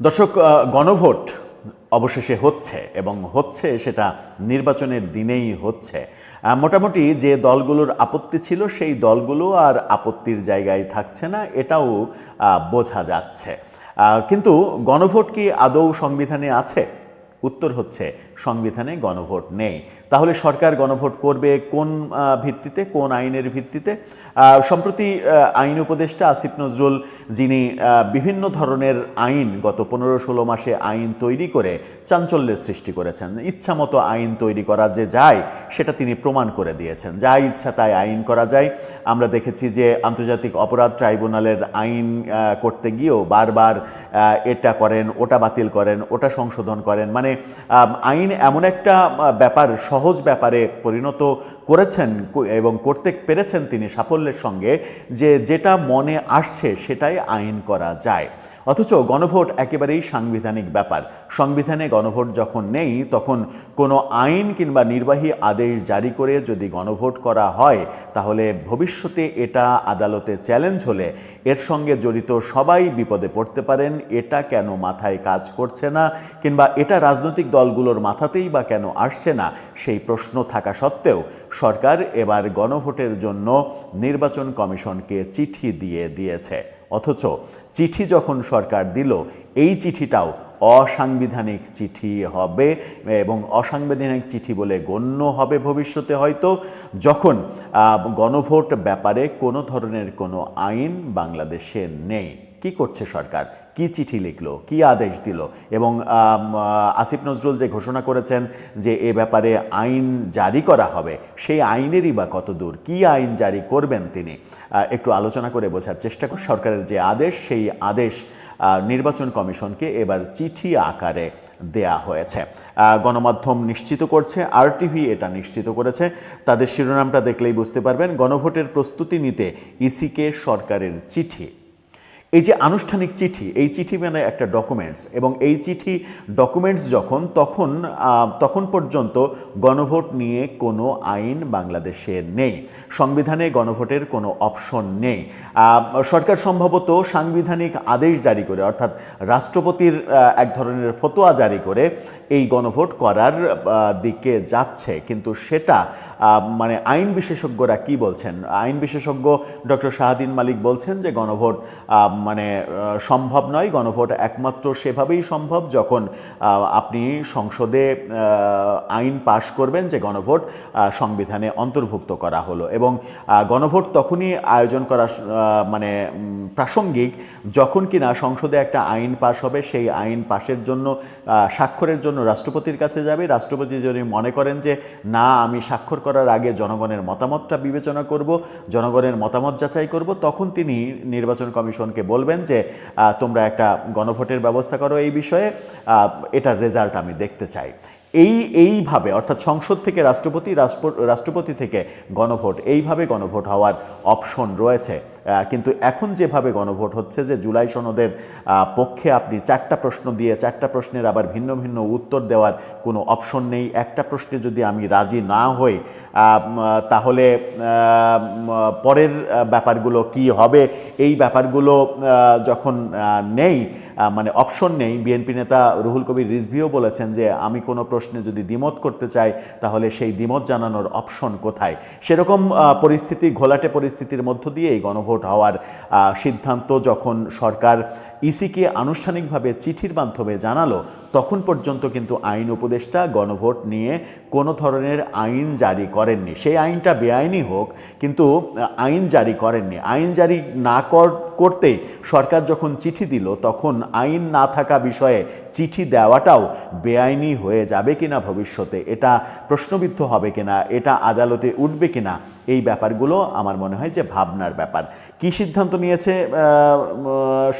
দর্শক গণভোট অবশেষে হচ্ছে এবং হচ্ছে সেটা নির্বাচনের দিনেই হচ্ছে। মোটামুটি যে দলগুলোর আপত্তি ছিল সেই দলগুলো আর আপত্তির জায়গায় থাকছে না, এটাও বোঝা যাচ্ছে। কিন্তু গণভোট কি আদৌ সংবিধানে আছে? উত্তর হচ্ছে সংবিধানে গণভোট নেই। তাহলে সরকার গণভোট করবে কোন ভিত্তিতে, কোন আইনের ভিত্তিতে? সম্প্রতি আইন উপদেষ্টা আসিফ নজরুল, যিনি বিভিন্ন ধরনের আইন গত পনেরো ষোলো মাসে আইন তৈরি করে চাঞ্চল্যের সৃষ্টি করেছেন। ইচ্ছা মতো আইন তৈরি করা যে যায়, সেটা তিনি প্রমাণ করে দিয়েছেন। যা ইচ্ছা তাই আইন করা যায়। আমরা দেখেছি যে আন্তর্জাতিক অপরাধ ট্রাইব্যুনালের আইন করতে গিয়েও বারবার এটা করেন, ওটা বাতিল করেন, ওটা সংশোধন করেন। মানে আম, আইন এমন একটা ব্যাপার সহজ ব্যাপারে পরিণত করেছেন এবং করতে পেরেছেন তিনি সাফল্যের সঙ্গে যে যেটা মনে আসছে সেটাই আইন করা যায়। অথচ গণভোট একেবারেই সাংবিধানিক ব্যাপার। সংবিধানে গণভোট যখন নেই, তখন কোনো আইন কিংবা নির্বাহী আদেশ জারি করে যদি গণভোট করা হয়, তাহলে ভবিষ্যতে এটা আদালতে চ্যালেঞ্জ হলে এর সঙ্গে জড়িত সবাই বিপদে পড়তে পারেন। এটা কেন মাথায় কাজ করছে না? কিংবা এটা রাজনৈতিক দলগুলোর মাথাতেই বা কেন আসছে না? সেই প্রশ্ন থাকা সত্ত্বেও সরকার এবার গণভোটের জন্য নির্বাচন কমিশনকে চিঠি দিয়ে দিয়েছে। অথচ চিঠি যখন সরকার দিল, এই চিঠিটাও অসাংবিধানিক চিঠি হবে এবং অসাংবিধানিক চিঠি বলে গণ্য হবে ভবিষ্যতে হয়তো। যখন গণভোট ব্যাপারে কোনো ধরনের কোনো আইন বাংলাদেশে নেই। কি করছে সরকার? কি চিঠি লিখলো? কি আদেশ দিল? এবং আসিফ নজরুল যে ঘোষণা করেছেন যে এ ব্যাপারে আইন জারি করা হবে, সেই আইনেরই বা কত দূর? কি আইন জারি করবেন তিনি? একটু আলোচনা করে বোঝার চেষ্টা কর সরকারের যে আদেশ, সেই আদেশ নির্বাচন কমিশনকে এবার চিঠি আকারে দেয়া হয়েছে। গণমাধ্যম নিশ্চিত করছে আরটিভি এটা নিশ্চিত করেছে। তাদের শিরোনামটা দেখলেই বুঝতে পারবেন, গণভোটের প্রস্তুতি নিতে ইসিকে সরকারের চিঠি। এই যে আনুষ্ঠানিক চিঠি, এই চিঠি মানে একটা ডকুমেন্টস এবং এই চিঠি ডকুমেন্টস যখন, তখন তখন পর্যন্ত গণভোট নিয়ে কোনো আইন বাংলাদেশে নেই। সংবিধানে গণভোটের কোনো অপশন নেই। সরকার সম্ভবত সাংবিধানিক আদেশ জারি করে, অর্থাৎ রাষ্ট্রপতির এক ধরনের ফতোয়া জারি করে এই গণভোট করার দিকে যাচ্ছে। কিন্তু সেটা মানে আইন বিশেষজ্ঞরা কি বলছেন? আইন বিশেষজ্ঞ ডক্টর শাহাদিন মালিক বলছেন যে গণভোট মানে সম্ভব নয়, গণভোট একমাত্র সেভাবেই সম্ভব যখন আপনি সংসদে আইন পাশ করবেন যে গণভোট সংবিধানে অন্তর্ভুক্ত করা হলো। এবং গণভোট তখনই আয়োজন করা মানে প্রাসঙ্গিক যখন কিনা সংসদে একটা আইন পাশ হবে, সেই আইন পাশের জন্য স্বাক্ষরের জন্য রাষ্ট্রপতির কাছে যাবে। রাষ্ট্রপতি যদি মনে করেন যে, না, আমি স্বাক্ষর করার আগে জনগণের মতামতটা বিবেচনা করব, জনগণের মতামত যাচাই করব, তখন তিনি নির্বাচন কমিশনকে বলবেন যে তোমরা একটা গণভোটের ব্যবস্থা করো এই বিষয়ে এটার রেজাল্ট আমি দেখতে চাই। এই, এইভাবে, অর্থাৎ সংসদ থেকে রাষ্ট্রপতি, রাষ্ট্র- রাষ্ট্রপতি থেকে গণভোট, এইভাবে গণভোট হওয়ার অপশন রয়েছে। কিন্তু এখন যেভাবে গণভোট হচ্ছে যে জুলাই সনদের পক্ষে আপনি চারটা প্রশ্ন দিয়ে, চারটা প্রশ্নের আবার ভিন্ন ভিন্ন উত্তর দেওয়ার কোনো অপশন নেই। একটা প্রশ্নে যদি আমি রাজি না হই তাহলে পরের ব্যাপারগুলো কি হবে? এই ব্যাপারগুলো যখন নেই মানে অপশন নেই, বিএনপি নেতা রুহুল কবির রিজভিও বলেছেন যে, আমি কোনো প্রশ্নে যদি দ্বিমত করতে চাই তাহলে সেই দ্বিমত জানানোর অপশন কোথায়? সেরকম পরিস্থিতি, ঘোলাটে পরিস্থিতির মধ্য দিয়ে এই গণভোট হওয়ার সিদ্ধান্ত যখন সরকার ইসিকে আনুষ্ঠানিকভাবে চিঠির মাধ্যমে জানালো, তখন পর্যন্ত কিন্তু আইন উপদেষ্টা গণভোট নিয়ে কোনো ধরনের আইন জারি করেননি। সেই আইনটা বেআইনি হোক, কিন্তু আইন জারি করেননি। আইন জারি না কর- করতে সরকার যখন চিঠি দিল, তখন আইন না থাকা বিষয়ে চিঠি দেওয়াটাও বেআইনি হয়ে যাবে। কিনা ভবিষ্যতে? এটা প্রশ্নবিদ্ধ হবে কিনা? এটা আদালতে উঠবে কিনা? এই ব্যাপারগুলো আমার মনে হয় যে ভাবনার ব্যাপার। কি সিদ্ধান্ত নিয়েছে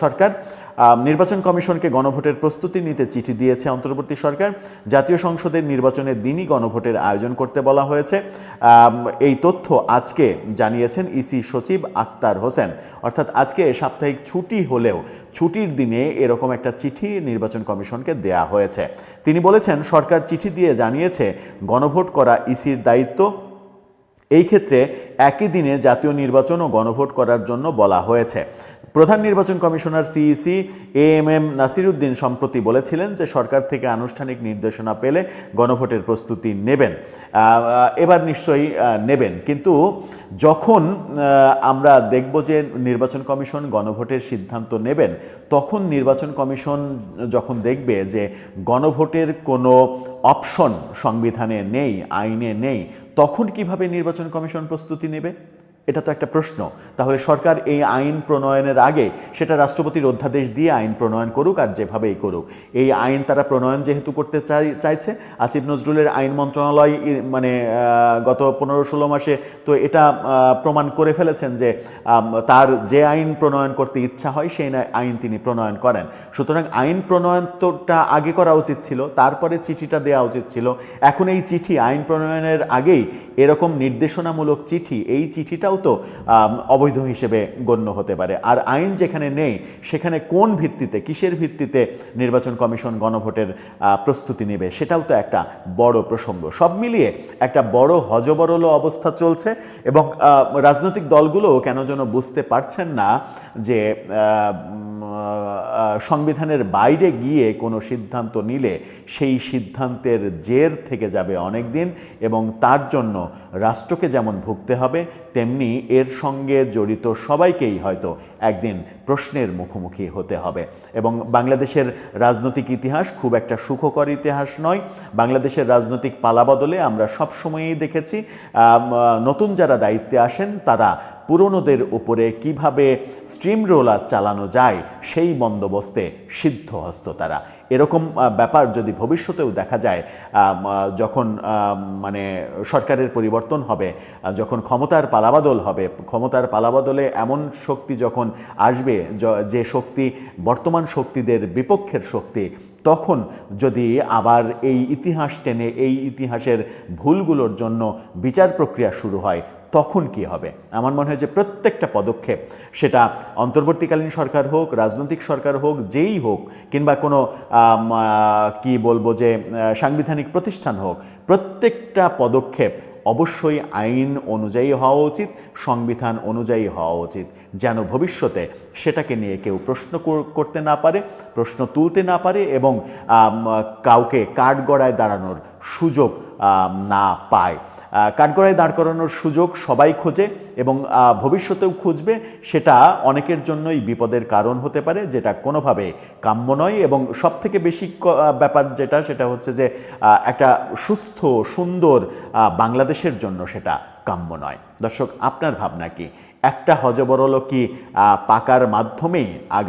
সরকার? নির্বাচন কমিশনকে গণভোটের প্রস্তুতি নিতে চিঠি দিয়েছে অন্তর্বর্তী সরকার। জাতীয় সংসদের নির্বাচনের দিনই গণভোটের আয়োজন করতে বলা হয়েছে। এই তথ্য আজকে জানিয়েছেন ইসি সচিব আক্তার হোসেন। অর্থাৎ আজকে সাপ্তাহিক ছুটি হলেও ছুটির দিনে এরকম একটা চিঠি নির্বাচন কমিশনকে দেয়া হয়েছে। তিনি বলেছেন, সরকার চিঠি দিয়ে জানিয়েছে, গণভোট করা ইসির দায়িত্ব। এই ক্ষেত্রে একই দিনে জাতীয় নির্বাচন ও গণভোট করার জন্য বলা হয়েছে। প্রধান নির্বাচন commissioner CEC A M M Nasiruddin সম্প্রতি বলেছিলেন যে সরকার থেকে আনুষ্ঠানিক নির্দেশনা পেলে গণভোটের প্রস্তুতি নেবেন। এবার নিশ্চয়ই নেবেন। কিন্তু যখন আমরা দেখব যে নির্বাচন কমিশন গণভোটের সিদ্ধান্ত নেবেন, তখন নির্বাচন কমিশন যখন দেখবে যে গণভোটের কোনো অপশন সংবিধানে নেই, আইনে নেই, তখন কীভাবে নির্বাচন কমিশন প্রস্তুতি নেবে? এটা তো একটা প্রশ্ন। তাহলে সরকার এই আইন প্রণয়নের আগে সেটা রাষ্ট্রপতির অধ্যাদেশ দিয়ে আইন প্রণয়ন করুক আর যেভাবেই করুক। এই আইন তারা প্রণয়ন যেহেতু করতে চাই, চাইছে, আসিফ নজরুলের আইন মন্ত্রণালয় মানে গত পনেরো ষোলো মাসে তো এটা প্রমাণ করে ফেলেছেন যে তার যে আইন প্রণয়ন করতে ইচ্ছা হয় সেই আইন তিনি প্রণয়ন করেন। সুতরাং আইন প্রণয়ন তোটা আগে করা উচিত ছিল, তারপরে চিঠিটা দেওয়া উচিত ছিল। এখন এই চিঠি আইন প্রণয়নের আগেই এরকম নির্দেশনামূলক চিঠি, এই চিঠিটাও তো অবৈধ হিসেবে গণ্য হতে পারে। আর আইন যেখানে নেই, সেখানে কোন ভিত্তিতে, কিসের ভিত্তিতে নির্বাচন কমিশন গণভোটের প্রস্তুতি নেবে, সেটাও তো একটা বড় প্রসঙ্গ। সব মিলিয়ে একটা বড় হজবরল অবস্থা চলছে এবং রাজনৈতিক দলগুলো কেন যেন বুঝতে পারছেন না যে সংবিধানের বাইরে গিয়ে কোনো সিদ্ধান্ত নিলে সেই সিদ্ধান্তের জের থেকে যাবে অনেক দিন এবং তার জন্য রাষ্ট্রকে যেমন ভুগতে হবে, তেমনি এর সঙ্গে জড়িত সবাইকেই হয়তো একদিন প্রশ্নের মুখোমুখি হতে হবে। এবং বাংলাদেশের রাজনৈতিক ইতিহাস খুব একটা সুখকর ইতিহাস নয়। বাংলাদেশের রাজনৈতিক পালাবদলে আমরা সবসময়ই দেখেছি নতুন যারা দায়িত্বে আসেন তারা পুরনোদের উপরে কীভাবে স্ট্রিম রোলার চালানো যায়, সেই বন্দোবস্তে সিদ্ধহস্ত তারা। এরকম ব্যাপার যদি ভবিষ্যতেও দেখা যায় যখন মানে সরকারের পরিবর্তন হবে যখন ক্ষমতার পালাবদল হবে, ক্ষমতার পালাবদলে এমন শক্তি যখন আসবে যে শক্তি, বর্তমান শক্তিদের বিপক্ষের শক্তি, তখন যদি আবার এই ইতিহাস টেনে, এই ইতিহাসের ভুলগুলোর জন্য বিচার প্রক্রিয়া শুরু হয় তখন কি হবে? আমার মনে হয় যে প্রত্যেকটা পদক্ষেপ, সেটা অন্তর্বর্তীকালীন সরকার হোক, রাজনৈতিক সরকার হোক, যেই হোক, কিংবা কোনো কি বলব যে সাংবিধানিক প্রতিষ্ঠান হোক, প্রত্যেকটা পদক্ষেপ অবশ্যই আইন অনুযায়ী হওয়া উচিত, সংবিধান অনুযায়ী হওয়া উচিত। যেন ভবিষ্যতে সেটাকে নিয়ে কেউ প্রশ্ন করতে না পারে, প্রশ্ন তুলতে না পারে এবং কাউকে কাঠগড়ায় দাঁড়ানোর সুযোগ না পায়। কাঠগড়ায় দাঁড় করানোর সুযোগ সবাই খোঁজে এবং ভবিষ্যতেও খুঁজবে, সেটা অনেকের জন্যই বিপদের কারণ হতে পারে, যেটা কোনোভাবে কাম্য নয় এবং সবথেকে বেশি ক- ব্যাপার যেটা, সেটা হচ্ছে যে একটা সুস্থ, সুন্দর বাংলাদেশের জন্য সেটা কাম্য নয়। দর্শক, আপনার ভাবনা কি? একটা হজবরল কি পাকার মাধ্যমে আগা